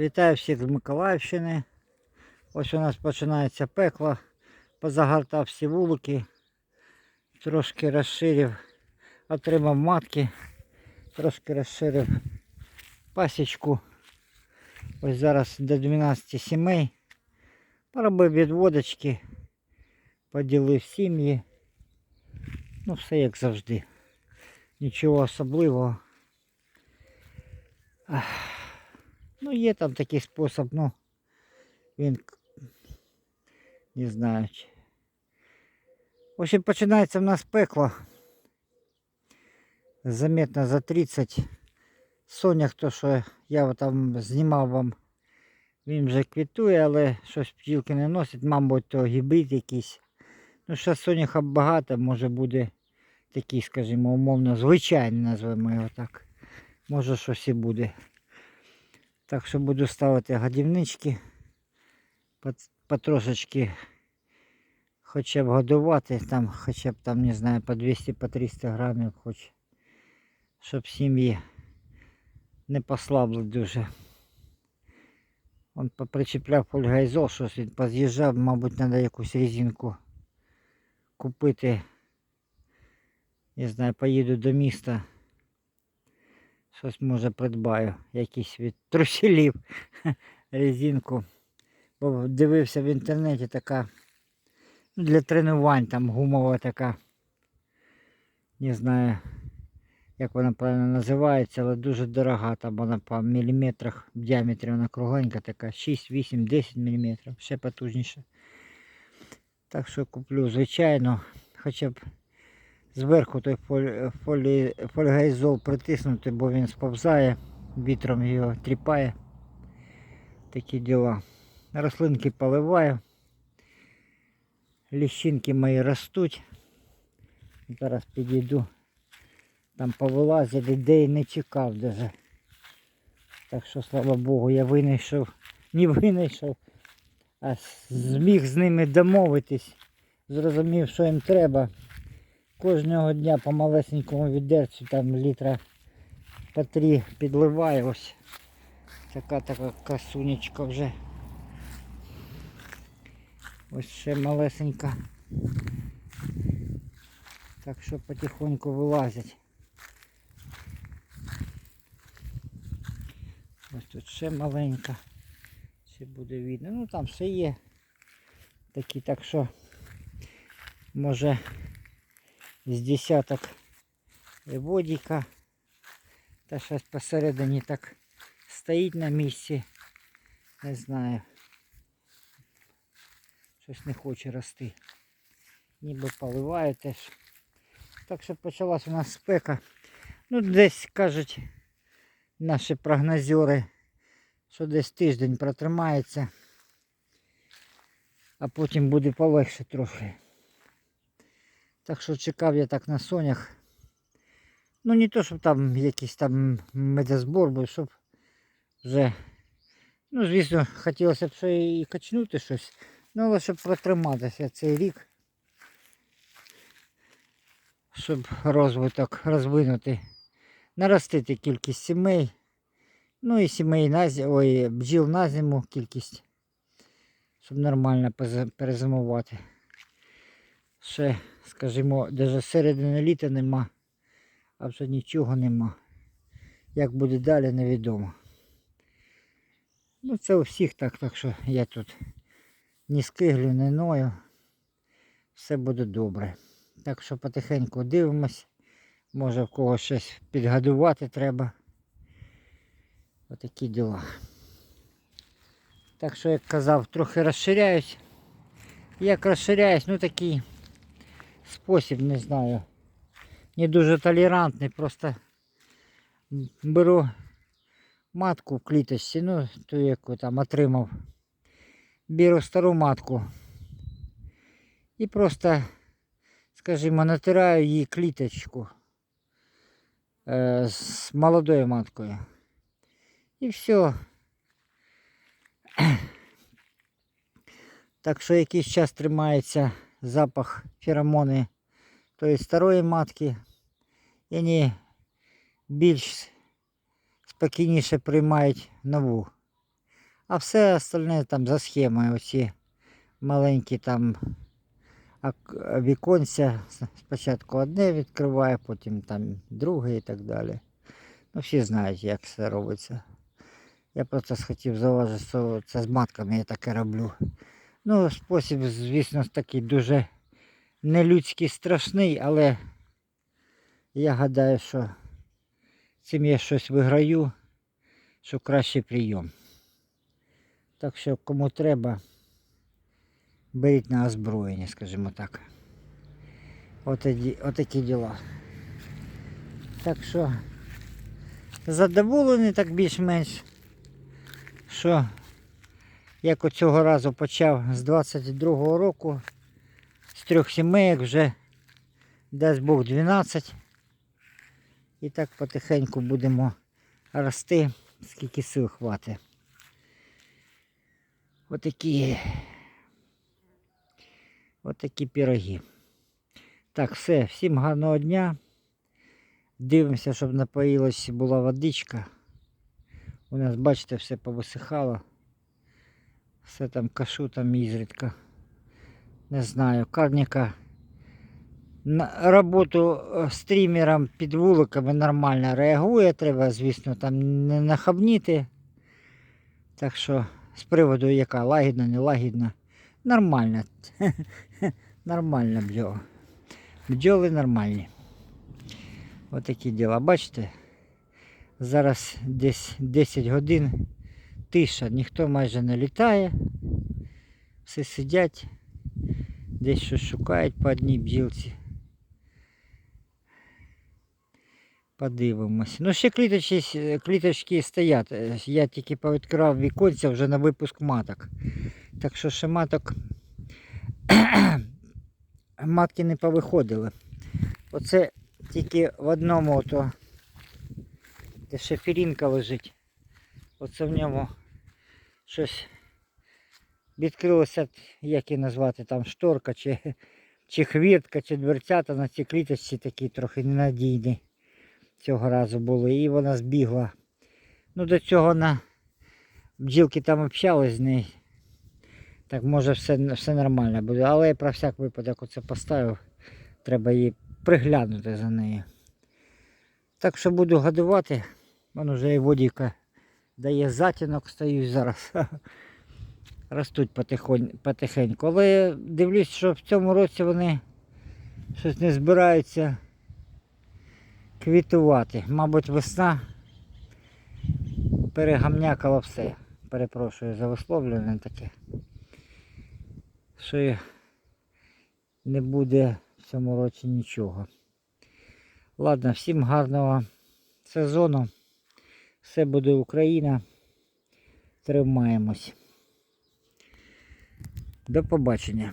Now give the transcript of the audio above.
Вітаю всіх з Миколаївщини. Ось у нас починається пекло. Позагортав всі вулики, трошки розширив, отримав матки, трошки розширив пасічку. Ось зараз до 12 сімей. Поробив відводочки, поділив сім'ї. Ну, все як завжди. Нічого особливого. Ах. Ну, є там такий спосіб, ну він не знаю. В общем, починається в нас пекло. Заметно за 30. Сонях, то що я там знімав вам, він вже квітує, але щось пчілки не носить, мабуть, то гібрид якийсь. Ну, ще соняха багато, може буде такий, скажімо, умовно, звичайний, назвемо його так. Може щось і буде. Так що буду ставити годівнички пот- потрошечки хоча б годувати, там хоча б там, не знаю, по 200 по 300 грамів, хоч, щоб сім'ї не послабли дуже. Он попричіпляв фольгайзол, щось він поз'їжджав, мабуть, треба якусь резинку купити. Не знаю, поїду до міста. Щось може придбаю, якийсь від труселів резинку. Бо дивився в інтернеті така ну, для тренувань там гумова така. Не знаю, як вона правильно називається, але дуже дорога. Там вона по міліметрах в діаметрі вона кругленька така, 6, 8, 10 міліметрів, ще потужніше. Так що куплю, звичайно, хоча б зверху той фолі, фольгайзол притиснути, бо він сповзає, вітром його тріпає. Такі діла. Рослинки поливаю. Ліщинки мої ростуть. Зараз підійду. Там повилазили, де і не чекав даже. Так що, слава Богу, я винайшов, не винайшов, а зміг з ними домовитись. Зрозумів, що їм треба. Кожного дня по малесенькому відерцю там літра по три підливаю ось. Така така красунечка вже. Ось ще малесенька. Так що потихоньку вилазять. Ось тут ще маленька. Ще буде видно. Ну там ще є. Такі так що може з десяток водіка. Та щось посередині так стоїть на місці. Не знаю. Щось не хоче рости. Ніби поливаю теж. Так що почалась у нас спека. Ну, десь кажуть наші прогнозери, що десь тиждень протримається, а потім буде полегше трохи. Так що чекав я так на сонях. Ну не то, щоб там якийсь там медозбор був, щоб вже, ну звісно, хотілося б ще і качнути щось. Ну, але щоб протриматися цей рік. Щоб розвиток розвинути, наростити кількість сімей. Ну і сімей на зиму, ой, бджіл на зиму кількість. Щоб нормально перезимувати. Ще, скажімо, навіть середини літа нема, а вже нічого нема. Як буде далі, невідомо. Ну це у всіх так, так що я тут ні скиглю, ні ною. Все буде добре. Так що потихеньку дивимось. Може в когось щось підгодувати треба. Отакі діла. Так що, як казав, трохи розширяюсь. Як розширяюсь, ну такий спосіб, не знаю. Не дуже толерантний, просто беру матку в кліточці, ну, ту, яку там отримав. Беру стару матку і просто, скажімо, натираю її кліточку е, з молодою маткою. І все. Так що якийсь час тримається запах феромони тої старої матки. І вони більш спокійніше приймають нову А все остальне там за схемою. Оці маленькі там віконця. Спочатку одне відкриває, потім там друге і так далі. Ну, всі знають, як це робиться. Я просто хотів зауважити, що це з матками я таке роблю. Ну, спосіб, звісно, такий дуже нелюдський, страшний, але я гадаю, що цим я щось виграю, що кращий прийом. Так що кому треба, беріть на озброєння, скажімо так. Отакі, отакі діла. Так що задоволений так більш-менш, що як оцього разу почав з 22-го року, з трьох сімейок вже дасть Бог 12. І так потихеньку будемо рости, скільки сил хватить. Отакі. Отакі пироги. Так, все, всім гарного дня. Дивимося, щоб напоїлась була водичка. У нас, бачите, все повисихало. Все там кашу там ізрідка. Не знаю, карніка на роботу е, стрімером під вуликами нормально реагує. Треба, звісно, там не нахабніти. Так що з приводу яка лагідна, не лагідна. Нормально. Нормально бджола. Бджоли нормальні. Отакі діла. Бачите? Зараз десь 10 годин. Тиша, ніхто майже не літає. Всі сидять, десь щось шукають по одній бджілці. Подивимось. Ну, ще кліточки, кліточки стоять. Я тільки повідкривав віконця вже на випуск маток. Так що ще маток матки не повиходили. Оце тільки в одному то, де шеферінка лежить. Оце в ньому щось відкрилося, як її назвати, там шторка, чи, чи хвіртка, чи дверцята на цій кліточці такі трохи ненадійні цього разу були. І вона збігла. Ну до цього на бджілки там общались з нею. Так може все, все нормально буде. Але я про всяк випадок оце поставив. Треба її приглянути за нею. Так що буду годувати. Вон уже і водійка дає затінок, стою зараз. Ростуть потихонь, потихеньку. Але дивлюсь, що в цьому році вони щось не збираються квітувати. Мабуть, весна перегамнякала все. Перепрошую за висловлювання таке. Що не буде в цьому році нічого. Ладно, всім гарного сезону. Все буде Україна. Тримаємось. До побачення.